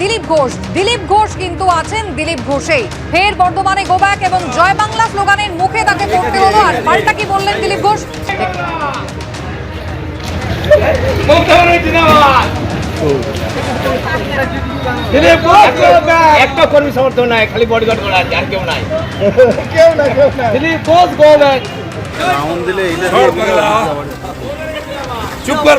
দিলীপ ঘোষ। দিলীপ ঘোষ কিন্তু আছেন দিলীপ ঘোষেই। ফের বর্ধমানে গোব্যাক এবং জয় বাংলা স্লোগানের মুখে তাকে পড়তে হলো। আর পাল্টা কি বললেন দিলীপ ঘোষ? একটা কেউ চুপ কর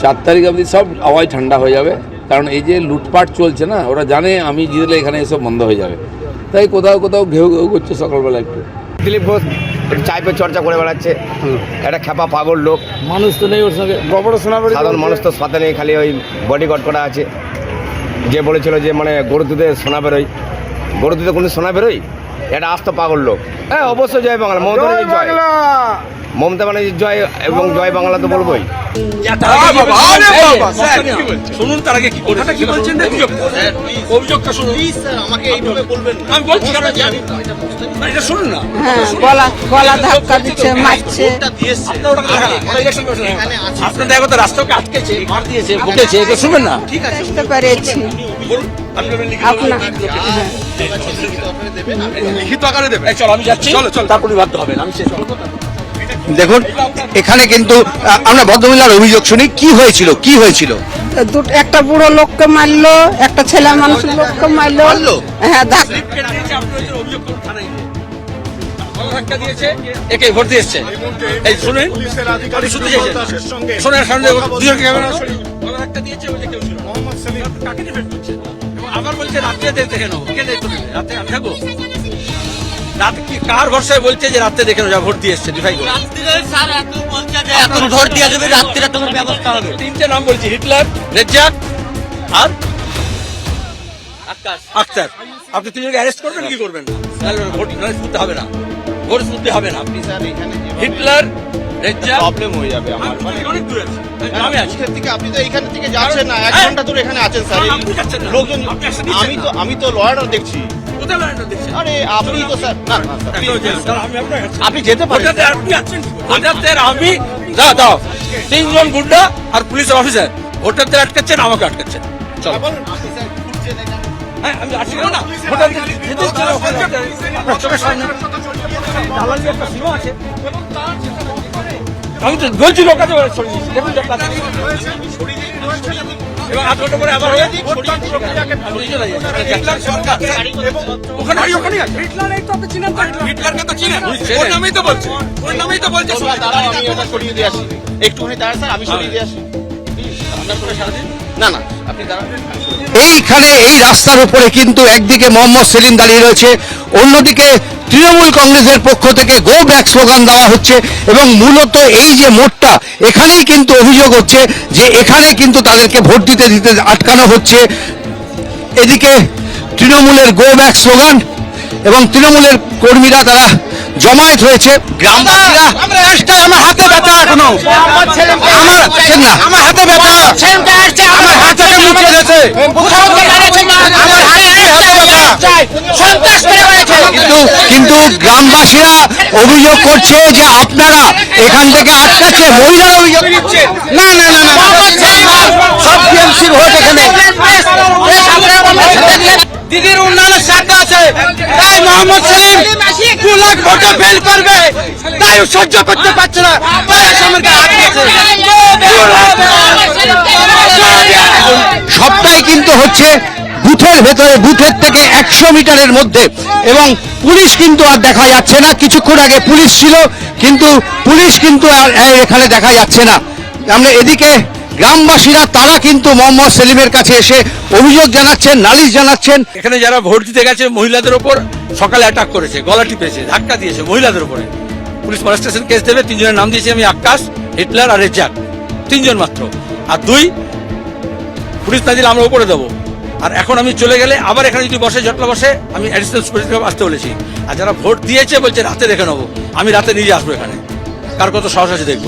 চার তারিখ অবধি সব আওয়াজ ঠান্ডা হয়ে যাবে। কারণ এই যে লুটপাট চলছে না ওরা জানে আমি জিতলে এখানে এসব বন্ধ হয়ে যাবে। তাই কোথাও কোথাও ঘেউ ঘেউ করছে সকালবেলা একটু। দিলীপ ঘোষ চাইপে চর্চা করে বেড়াচ্ছে। একটা খেপা পাগল লোক। মানুষ তো নেই ওর সঙ্গে। গোবর সোনাবাড়ি সাধারণ মানুষ তো সাথে নেই খালি ওই বডিগার্ড করা আছে। যে বলেছিল যে মানে গরু দুধে সোনা বেরোয়। গরু দুধে কোনো সোনা বেরোয়? এটা আস্ত পাগল লোক। হ্যাঁ অবশ্যই জয় বাংলা। মমতা জয় জয়। বাংলা! মমতা ব্যানার্জির জয় এবং জয় বাংলা তো বলবোই। শুনুন তার আগে কি কথাটা কি বলছেন অভিযোগ অভিযোগটা শুনুন। আমাকে এইভাবে বলবেন আমি বলছি এটা শুনুন না। হ্যাঁ গলা গলা ধাক্কা দিচ্ছে মারছে। আপনার না, ওটা election commission এ। দেখো তো রাস্তাকে আটকেছে মার দিয়েছে বকেছে এগুলো শুনবেন না। বুঝতে পেরেছি বলুন আপনি বলবেন লিখিত আকারে দেবে চল আমি যাচ্ছি চলো চল। তারপরে ভাবতে হবে না আমি শেষ দেখুন এখানে কিন্তু আমরা ভদ্রমহিলার অভিযোগ শুনি কি হয়েছিল কি হয়েছিল? একটা বুড়ো লোককে মারলো একটা ছেলে মানুষ লোককে মারলো? হ্যাঁ একে ভোট এই শুনেন শোনেন সামনে ক্যামেরা দিয়েছে ওই যে কেউ ছিল কাকে ডিফেন্ড করছে? আবার বলছে রাত্রে কেন কে দায়িত্ব রাতে আমি থাকব? রাতে কি কার ভরসায় বলছে যে রাতে দেখে নেব, যা ভোট দিয়ে এসছে? ডিফাই করে। এখন ভোট দেওয়া যাবে রাত্রিরা তোমার ব্যবস্থা হবে। তিনটে নাম বলছি হিটলার রেজ্জাক আর আক্তার। আপনি তিনজনকে অ্যারেস্ট করবেন কি করবেন? না ভোট শুনতে হবে না। ভোট শুনতে হবে না। আপনি স্যার এখানে হিটলার প্রবলেম হয়ে যাবে আমার। অনেক দূরে আমি আছি। থেকে আপনি তো এখান থেকে যাচ্ছেন না এক হ্যাঁ। ঘণ্টা ধরে এখানে আছেন স্যার। লোকজন আমি তো আমি তো লয়ার দেখছি। কোথায় লাইনটা দেখছেন? আরে আপনি তো স্যার না না স্যার, আপনি আমি আপনার কাছে- আপনি যেতে পারেন। ওটাতে আপনি আছেন ওটাতে আমি দাও দাও। তিনজন গুন্ডা আর পুলিশ অফিসার ওটাতে আটকাচ্ছেন আমাকে আটকাচ্ছেন। চলো। হ্যাঁ আমি আসি না ওটা যেতে দিচ্ছে না, ওখানে আপনার চোখের সামনে দালালি একটা সীমা আছে। আমি তো বলছি লোক সরিয়ে দেখুন লোক আছে। এবং আধ ঘণ্টা পরে আবার আমি চলে যাই। ওখানে ওখানে আছে। হিটলারকে তো চিনেন। ওর নামেই তো বলছে। ওর নামেই তো বলছে। তোমরা আমি ওটা সরিয়ে দিয়ে আসি। একটুখানি দাঁড়া স্যার আমি সরিয়ে দিয়ে আসি। আপনার সঙ্গে সারাদিন? না না আপনি দাঁড়ান। এইখানে এই রাস্তার উপরে কিন্তু একদিকে মোহাম্মদ সেলিম দাঁড়িয়ে রয়েছে অন্যদিকে তৃণমূল কংগ্রেসের পক্ষ থেকে গো ব্যাক স্লোগান দেওয়া হচ্ছে এবং মূলত এই যে মোটটা এখানেই কিন্তু অভিযোগ হচ্ছে যে এখানে কিন্তু তাদেরকে ভোট দিতে দিতে আটকানো হচ্ছে। এদিকে তৃণমূলের গো ব্যাক স্লোগান এবং তৃণমূলের কর্মীরা তারা জমায়েত হয়েছে। গ্রামবাসীরা আমরা আসছে আমার হাতে ব্যথা এখনও। আমার আমার না আমার হাতে ব্যথা। আমার হাতে মুখে গেছে কোথাও তো লাগাচ্ছে না আমার হাতে ব্যথা। সন্ত্রাস করে বেড়াচ্ছে কিন্তু গ্রামবাসীরা অভিযোগ করছে যে আপনারা এখান থেকে আটকাচ্ছে মহিলারা অভিযোগ করছে। না না না না সব টিএমসির ভোট এখানে। দিদির উন্নয়নের আছে। তাই মোহাম্মদ সেলিম দু লাখ ভোটে ফেল করবে। তাই সহ্য করতে পারছে না। তাই আসামের সবটাই কিন্তু হচ্ছে বুথের ভেতরে, বুথের থেকে একশো মিটারের মধ্যে। এবং পুলিশ কিন্তু আর দেখা যাচ্ছে না। কিছুক্ষণ আগে পুলিশ ছিল, কিন্তু পুলিশ কিন্তু আর এখানে দেখা যাচ্ছে না। আমরা এদিকে গ্রামবাসীরা, তারা কিন্তু মোহাম্মদ সেলিমের কাছে এসে অভিযোগ জানাচ্ছেন, নালিশ জানাচ্ছেন। এখানে যারা ভোট দিতে গেছে, মহিলাদের ওপর সকালে অ্যাটাক করেছে, গলা টিপেছে, ধাক্কা দিয়েছে মহিলাদের উপরে। পুলিশ স্টেশন কেস দেবে, তিনজনের নাম দিয়েছি আমি, আকাশ, হিটলার আর রেজ্জাক। তিনজন মাত্র। আর দুই, পুলিশ না দিলে আমরা উপরে দেবো। আর এখন আমি চলে গেলে আবার এখানে যদি বসে জটলা বসে, আমি অ্যাডিশনাল সুপারিনটেন্ডেন্ট আসতে বলেছি। আর যারা ভোট দিয়েছে, বলছে, রাতে দেখে নেব। আমি রাতে নিজে আসব এখানে। কার কত সাহস আছে দেখব?